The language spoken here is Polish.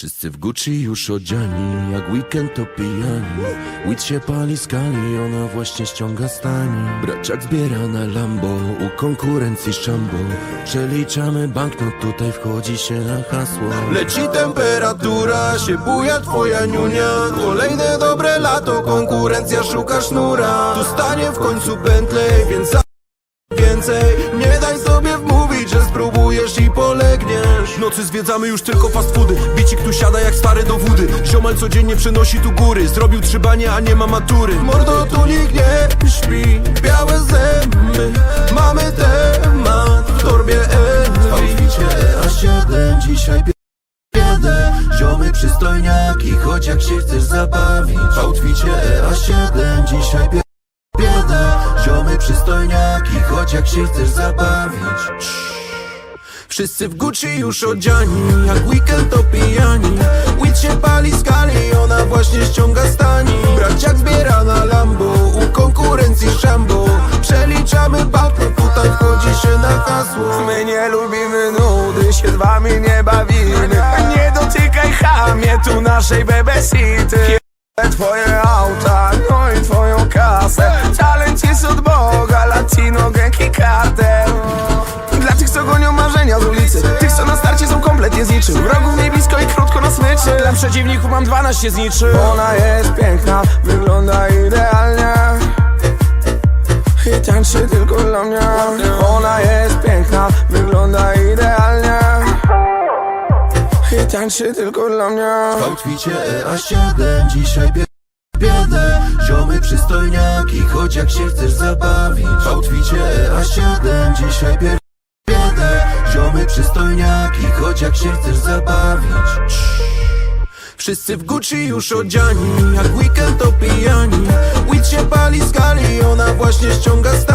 Wszyscy w Gucci już odziani, jak weekend to pijani. Weed się pali skali, ona właśnie ściąga stani. Braciak zbiera na Lambo, u konkurencji szambo. Przeliczamy banknot, tutaj wchodzi się na hasło. Leci temperatura, się buja twoja niunia. Kolejne dobre lato, konkurencja szuka sznura. Tu stanie w końcu Bentley, więc więcej. Nie daj sobie wmówić, że spróbujesz i Nocy zwiedzamy już tylko fast foody. Bicik tu siada jak stary do wody. Ziomal codziennie przynosi tu góry. Zrobił trzy banie, a nie ma matury. Mordo tu nikt nie śpi. Białe zęby. Mamy temat w torbie Outficie A7 dzisiaj biedę. Ziomy przystojniaki Choć jak się chcesz zabawić. W outficie A7 dzisiaj bie- biedę. Ziomy przystojniaki, choć jak się chcesz zabawić Wszyscy w Gucci już odziani, jak weekend to pijani. Weed się pali skali, ona właśnie ściąga stani. Braciak zbiera na Lambo, u konkurencji szambo Przeliczamy balkon, tutaj wchodzi się na hasło. My nie lubimy nudy, się z wami nie bawimy. Nie dotykaj chamie, tu naszej bebesity Twoje auta, no i twoją kasę. Talent jest od Boga, latino, gang i kartel Dla tych, co gonią marzenia są kompletnie z niczym Wrogów nie blisko i krótko na smyczy. Dla przeciwników mam 12 z niczym Ona jest piękna, wygląda idealnie. I tańczy tylko dla mnie. Ona jest piękna, wygląda idealnie. I tańczy tylko dla mnie. W outficie A7 dzisiaj bie biedę. Ziomy przystojniaki, choć jak się chcesz zabawić. W outficie A7 dzisiaj bie Przystojniaki, choć jak się chcesz zabawić. Wszyscy w Gucci już odziani, jak weekend to pijani Weed się pali skali, ona właśnie ściąga stani